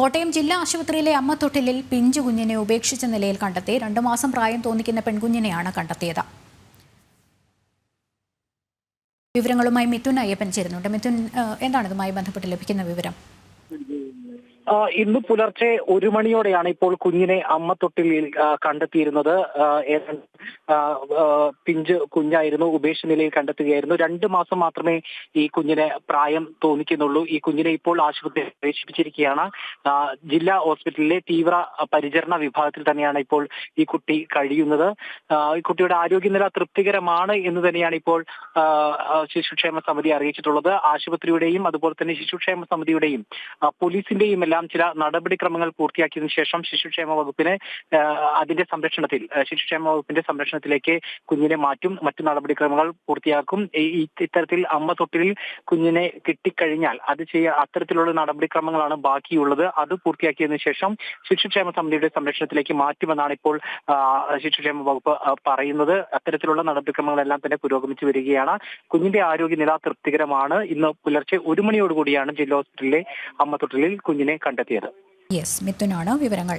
കോട്ടയം ജില്ലാ ആശുപത്രിയിലെ അമ്മത്തൊട്ടിലിൽ പിഞ്ചു കുഞ്ഞിനെ ഉപേക്ഷിച്ച നിലയിൽ കണ്ടെത്തി രണ്ടു മാസം പ്രായം തോന്നിക്കുന്ന പെൺകുഞ്ഞിനെയാണ് കണ്ടെത്തിയത്. വിവരങ്ങളുമായി മിഥുൻ അയ്യപ്പൻ ചേരുന്നുണ്ട്. മിഥുൻ എന്താണ് ഇതുമായി ബന്ധപ്പെട്ട് ലഭിക്കുന്ന വിവരം? ഇന്ന് പുലർച്ചെ ഒരു മണിയോടെയാണ് ഇപ്പോൾ കുഞ്ഞിനെ അമ്മ തൊട്ടിലിൽ കണ്ടെത്തിയിരുന്നത്. ഏതാണ്ട് പിഞ്ച് കുഞ്ഞായിരുന്നു ഉപേക്ഷ നിലയിൽ കണ്ടെത്തുകയായിരുന്നു. രണ്ട് മാസം മാത്രമേ ഈ കുഞ്ഞിനെ പ്രായം തോന്നിക്കുന്നുള്ളൂ. ഈ കുഞ്ഞിനെ ഇപ്പോൾ ആശുപത്രി പ്രവേശിപ്പിച്ചിരിക്കുകയാണ്. ജില്ലാ ഹോസ്പിറ്റലിലെ തീവ്ര പരിചരണ വിഭാഗത്തിൽ തന്നെയാണ് ഇപ്പോൾ ഈ കുട്ടി കഴിയുന്നത്. ഈ കുട്ടിയുടെ ആരോഗ്യനില തൃപ്തികരമാണ് എന്ന് തന്നെയാണ് ഇപ്പോൾ ശിശുക്ഷേമ സമിതി അറിയിച്ചിട്ടുള്ളത്. ആശുപത്രിയുടെയും അതുപോലെ തന്നെ ശിശുക്ഷേമ സമിതിയുടെയും പോലീസിന്റെയും എല്ലാം ചില നടപടിക്രമങ്ങൾ പൂർത്തിയാക്കിയതിനു ശേഷം ശിശുക്ഷേമ വകുപ്പിന് അതിന്റെ സംരക്ഷണത്തിൽ ശിശുക്ഷേമ വകുപ്പിന്റെ സംരക്ഷണത്തിലേക്ക് കുഞ്ഞിനെ മാറ്റും മറ്റു നടപടിക്രമങ്ങൾ പൂർത്തിയാക്കും. ഇത്തരത്തിൽ അമ്മ തൊട്ടിലിൽ കുഞ്ഞിനെ കിട്ടിക്കഴിഞ്ഞാൽ അത് ചെയ്യാ അത്തരത്തിലുള്ള നടപടിക്രമങ്ങളാണ് ബാക്കിയുള്ളത്. അത് പൂർത്തിയാക്കിയതിനു ശേഷം ശിശുക്ഷേമ സമിതിയുടെ സംരക്ഷണത്തിലേക്ക് മാറ്റുമെന്നാണ് ഇപ്പോൾ ശിശുക്ഷേമ വകുപ്പ് പറയുന്നത്. അത്തരത്തിലുള്ള നടപടിക്രമങ്ങളെല്ലാം തന്നെ പുരോഗമിച്ചു വരികയാണ്. കുഞ്ഞിന്റെ ആരോഗ്യനില തൃപ്തികരമാണ്. ഇന്ന് പുലർച്ചെ ഒരു മണിയോടുകൂടിയാണ് ജില്ലാ ഹോസ്പിറ്റലിലെ അമ്മ തൊട്ടിലിൽ കുഞ്ഞിനെ കണ്ടെത്തിയത്. യെസ് മിഥുനാണ് വിവരങ്ങൾ.